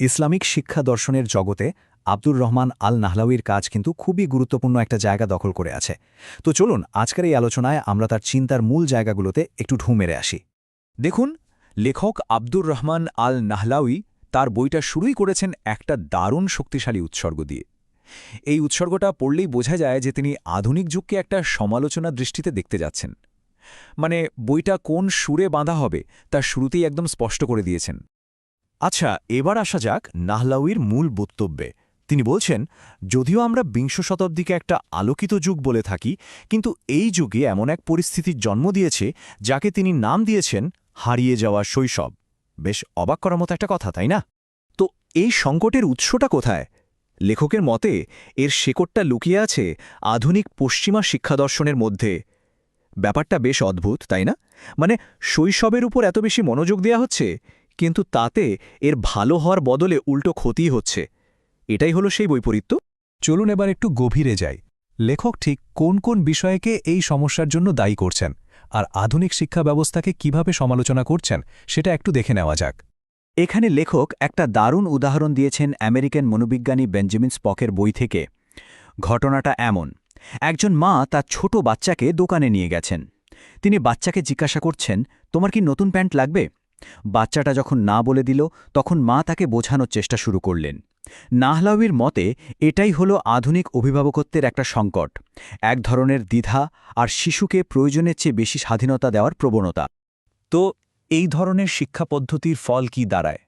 Islamic শিক্ষা দর্শনের জগতে আব্দুর রহমান আল নাহলাউির কাজ কিন্তু খুবই গুরুত্বপূর্ণ একটা জায়গা দখল করে আছে। তো চলুন, আজকের এই আলোচনায় আমরা তার চিন্তার মূল জায়গাগুলোতে একটু ঢু মেরে আসি। দেখুন, লেখক আব্দুর রহমান আল নাহলাউই তার বইটা শুরুই করেছেন একটা দারুণ শক্তিশালী উৎসর্গ দিয়ে। এই উৎসর্গটা পড়লেই বোঝা যায় যে তিনি আধুনিক যুগকে একটা সমালোচনা দৃষ্টিতে দেখতে যাচ্ছেন। মানে বইটা কোন সুরে বাঁধা হবে তা শুরুতেই একদম স্পষ্ট করে দিয়েছেন। আচ্ছা এবার আসা যাক নাহলাউইর মূল বক্তব্যে। তিনি বলছেন, যদিও আমরা বিংশ শতাব্দীকে একটা আলোকিত যুগ বলে থাকি, কিন্তু এই যুগে এমন এক পরিস্থিতির জন্ম দিয়েছে, যাকে তিনি নাম দিয়েছেন হারিয়ে যাওয়া শৈশব। বেশ অবাক করার মতো একটা কথা, তাই না? তো এই সংকটের উৎসটা কোথায়? লেখকের মতে, এর শেকড়টা লুকিয়ে আছে আধুনিক পশ্চিমা শিক্ষাদর্শনের মধ্যে। ব্যাপারটা বেশ অদ্ভুত, তাই না? মানে শৈশবের উপর এত বেশি মনোযোগ দেয়া হচ্ছে? কিন্তু তাতে এর ভালো হওয়ার বদলে উল্টো ক্ষতি হচ্ছে। এটাই হলো সেই বৈপরীত্য। চলুন এবার একটু গভীরে যাই। লেখক ঠিক কোন কোন বিষয়কে এই সমস্যার জন্য দায়ী করছেন আর আধুনিক শিক্ষা ব্যবস্থাকে কীভাবে সমালোচনা করছেন সেটা একটু দেখে নেওয়া যাক। এখানে লেখক একটা দারুণ উদাহরণ দিয়েছেন আমেরিকান মনোবিজ্ঞানী বেঞ্জামিন স্পকের বই থেকে। ঘটনাটা এমন, একজন মা তার ছোট বাচ্চাকে দোকানে নিয়ে গেছেন। তিনি বাচ্চাকে জিজ্ঞাসা করছেন, তোমার কি নতুন প্যান্ট লাগবে? বাচ্চাটা যখন না বলে দিল, তখন মা তাকে বোঝানোর চেষ্টা শুরু করলেন। নাহলাউির মতে, এটাই হলো আধুনিক অভিভাবকত্বের একটা সংকট। এক ধরনের দ্বিধা আর শিশুকে প্রয়োজনের চেয়ে বেশি স্বাধীনতা দেওয়ার প্রবণতা। তো এই ধরনের শিক্ষা পদ্ধতির ফল কি দাঁড়ায়?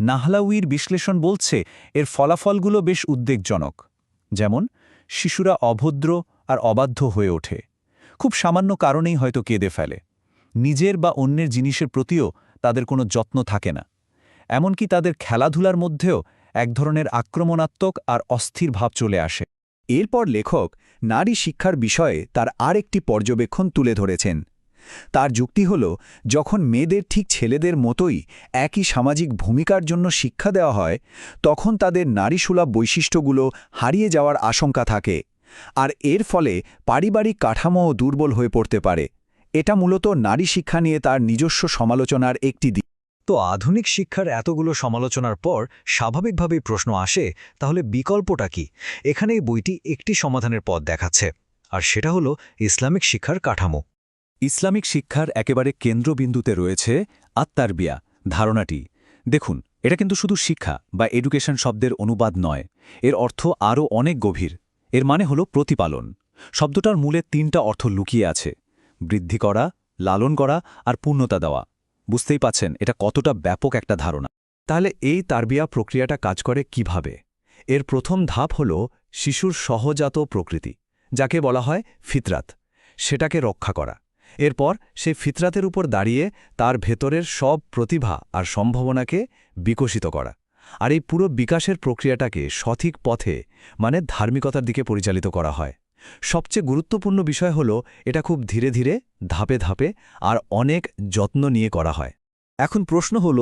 নাহলাউইর বিশ্লেষণ বলছে, এর ফলাফলগুলো বেশ উদ্বেগজনক। যেমন, শিশুরা অভদ্র আর অবাধ্য হয়ে ওঠে। খুব সামান্য কারণেই হয়তো কেঁদে ফেলে। নিজের বা অন্যের জিনিসের প্রতিও তাদের কোনো যত্ন থাকে না। এমনকি তাদের খেলাধুলার মধ্যেও এক ধরনের আক্রমণাত্মক আর অস্থির ভাব চলে আসে। এরপর লেখক নারী শিক্ষার বিষয়ে তার আর একটি পর্যবেক্ষণ তুলে ধরেছেন। তার যুক্তি হল, যখন মেয়েদের ঠিক ছেলেদের মতোই একই সামাজিক ভূমিকার জন্য শিক্ষা দেওয়া হয়, তখন তাদের নারীসুলভ বৈশিষ্ট্যগুলো হারিয়ে যাওয়ার আশঙ্কা থাকে, আর এর ফলে পারিবারিক কাঠামোও দুর্বল হয়ে পড়তে পারে। এটা মূলত নারী শিক্ষা নিয়ে তার নিজস্ব সমালোচনার একটি দিক। তো আধুনিক শিক্ষার এতগুলো সমালোচনার পর স্বাভাবিকভাবেই প্রশ্ন আসে তাহলে বিকল্পটা কি? এখানে এই বইটি একটি সমাধানের পথ দেখাচ্ছে আর সেটা হলো ইসলামিক শিক্ষার কাঠামো। ইসলামিক শিক্ষার একেবারে কেন্দ্রবিন্দুতে রয়েছে আত্মারবিয়া ধারণাটি। দেখুন এটা কিন্তু শুধু শিক্ষা বা এডুকেশন শব্দের অনুবাদ নয় এর অর্থ আরও অনেক গভীর। এর মানে হল প্রতিপালন। শব্দটার মূলে তিনটা অর্থ লুকিয়ে আছে। বৃদ্ধি করা, লালন করা আর পূর্ণতা দেওয়া। বুঝতেই পাচ্ছেন, এটা কতটা ব্যাপক একটা ধারণা। তাহলে এই তারবিয়া প্রক্রিয়াটা কাজ করে কীভাবে? এর প্রথম ধাপ হল শিশুর সহজাত প্রকৃতি, যাকে বলা হয় ফিতরাত। সেটাকে রক্ষা করা। এরপর সে ফিতরাতের উপর দাঁড়িয়ে তার ভেতরের সব প্রতিভা আর সম্ভাবনাকে বিকশিত করা। আর এই পুরো বিকাশের প্রক্রিয়াটাকে সঠিক পথে মানে ধার্মিকতার দিকে পরিচালিত করা হয়। সবচেয়ে গুরুত্বপূর্ণ বিষয় হল, এটা খুব ধীরে ধীরে, ধাপে ধাপে, আর অনেক যত্ন নিয়ে করা হয়। এখন প্রশ্ন হল,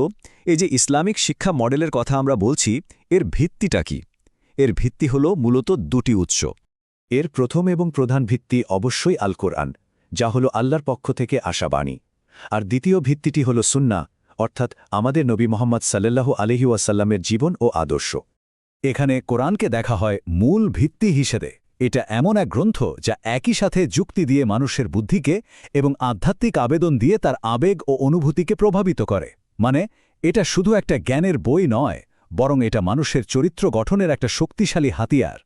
এই যে ইসলামিক শিক্ষা মডেলের কথা আমরা বলছি, এর ভিত্তিটা কি? এর ভিত্তি হল মূলত দুটি উৎস। এর প্রথম এবং প্রধান ভিত্তি অবশ্যই আল কোরআন যা হল আল্লাহর পক্ষ থেকে আসা বাণী। আর দ্বিতীয় ভিত্তিটি হল সুন্না অর্থাৎ আমাদের নবী মোহাম্মদ সাল্লাল্লাহু আলহি ওয়াসাল্লামের জীবন ও আদর্শ। এখানে কোরআনকে দেখা হয় মূল ভিত্তি হিসেবে। এটা এমন এক গ্রন্থ যা একই সাথে যুক্তি দিয়ে মানুষের বুদ্ধিকে এবং আধ্যাত্মিক আবেদন দিয়ে তার আবেগ ও অনুভূতিকে প্রভাবিত করে। মানে এটা শুধু একটা জ্ঞানের বই নয়, বরং এটা মানুষের চরিত্র গঠনের একটা শক্তিশালী হাতিয়ার।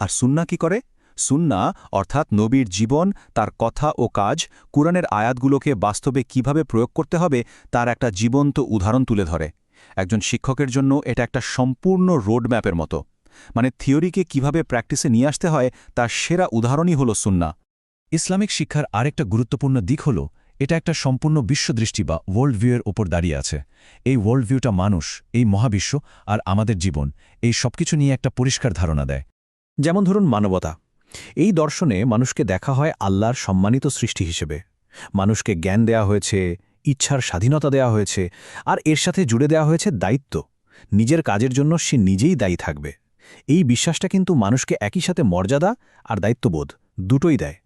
আর সুন্না কি করে? সুন্না, অর্থাৎ নবীর জীবন, তার কথা ও কাজ, কুরআনের আয়াতগুলোকে বাস্তবে কীভাবে প্রয়োগ করতে হবে, তার একটা জীবন্ত উদাহরণ তুলে ধরে। একজন শিক্ষকের জন্য এটা একটা সম্পূর্ণ রোডম্যাপের মতো। মানে থিওরিকে কীভাবে প্র্যাকটিসে নিয়ে আসতে হয়, তার সেরা উদাহরণই হল সুন্না। ইসলামিক শিক্ষার আরেকটা গুরুত্বপূর্ণ দিক হল, এটা একটা সম্পূর্ণ বিশ্বদৃষ্টি বা ওয়ার্ল্ড ভিউয়ের ওপর দাঁড়িয়ে আছে। এই ওয়ার্ল্ড ভিউটা মানুষ, এই মহাবিশ্ব আর আমাদের জীবন, এই সবকিছু নিয়ে একটা পরিষ্কার ধারণা দেয়। যেমন ধরুন মানবতা। এই দর্শনে মানুষকে দেখা হয় আল্লাহর সম্মানিত সৃষ্টি হিসেবে। মানুষকে জ্ঞান দেয়া হয়েছে, ইচ্ছার স্বাধীনতা দেয়া হয়েছে, আর এর সাথে জুড়ে দেওয়া হয়েছে দায়িত্ব। নিজের কাজের জন্য সে নিজেই দায়ী থাকবে। এই বিশ্বাসটা কিন্তু মানুষকে একই সাথে মর্যাদা আর দায়িত্ববোধ দুটোই দেয়।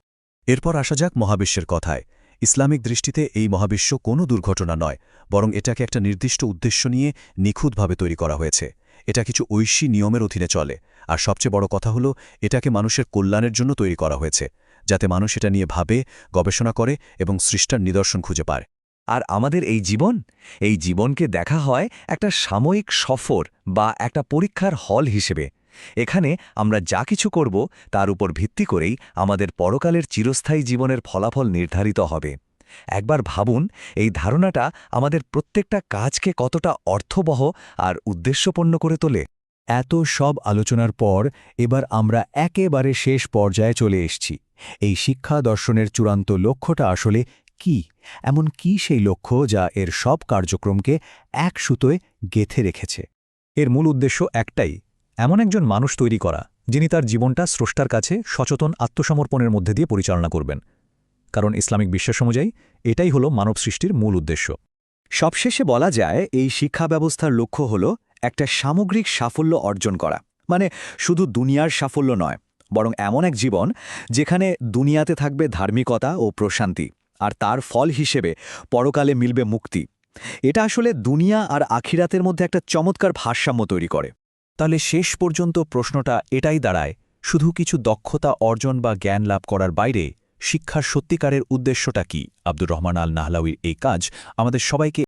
এরপর আসা যাক মহাবিশ্বের কথায়। ইসলামিক দৃষ্টিতে এই মহাবিশ্ব কোনো দুর্ঘটনা নয়, বরং এটাকে একটা নির্দিষ্ট উদ্দেশ্য নিয়ে নিখুঁতভাবে তৈরি করা হয়েছে। এটা কিছু ঐশী নিয়মের অধীনে চলে, আর সবচেয়ে বড় কথা হলো এটাকে মানুষের কল্যাণের জন্য তৈরি করা হয়েছে, যাতে মানুষ এটা নিয়ে ভাবে, গবেষণা করে এবং সৃষ্টার নিদর্শন খুঁজে পায়। আর আমাদের এই জীবন? এই জীবনকে দেখা হয় একটা সাময়িক সফর বা একটা পরীক্ষার হল হিসেবে। এখানে আমরা যা কিছু করব তার উপর ভিত্তি করেই আমাদের পরকালের চিরস্থায়ী জীবনের ফলাফল নির্ধারিত হবে। একবার ভাবুন, এই ধারণাটা আমাদের প্রত্যেকটা কাজকে কতটা অর্থবহ আর উদ্দেশ্যপূর্ণ করে তোলে। এত সব আলোচনার পর এবার আমরা একেবারে শেষ পর্যায়ে চলে এসছি। এই শিক্ষা দর্শনের চূড়ান্ত লক্ষ্যটা আসলে কি? এমন কি সেই লক্ষ্য যা এর সব কার্যক্রমকে এক সুতোয় গেথে রেখেছে? এর মূল উদ্দেশ্য একটাই, এমন একজন মানুষ তৈরি করা, যিনি তার জীবনটা স্রষ্টার কাছে সচেতন আত্মসমর্পণের মধ্যে দিয়ে পরিচালনা করবেন। কারণ ইসলামিক বিশ্বাস অনুযায়ী, এটাই হল মানব সৃষ্টির মূল উদ্দেশ্য। সবশেষে বলা যায়, এই শিক্ষা ব্যবস্থার লক্ষ্য হল একটা সামগ্রিক সাফল্য অর্জন করা। মানে শুধু দুনিয়ার সাফল্য নয়, বরং এমন এক জীবন যেখানে দুনিয়াতে থাকবে ধার্মিকতা ও প্রশান্তি। আর তার ফল হিসেবে পরকালে মিলবে মুক্তি। এটা আসলে দুনিয়া আর আখিরাতের মধ্যে একটা চমৎকার ভারসাম্য তৈরি করে। তাহলে শেষ পর্যন্ত প্রশ্নটা এটাই দাঁড়ায়, শুধু কিছু দক্ষতা অর্জন বা জ্ঞান লাভ করার বাইরে শিক্ষার সত্যিকারের উদ্দেশ্যটা কি? আব্দুর রহমান আল নাহলাউির এই কাজ আমাদের সবাইকে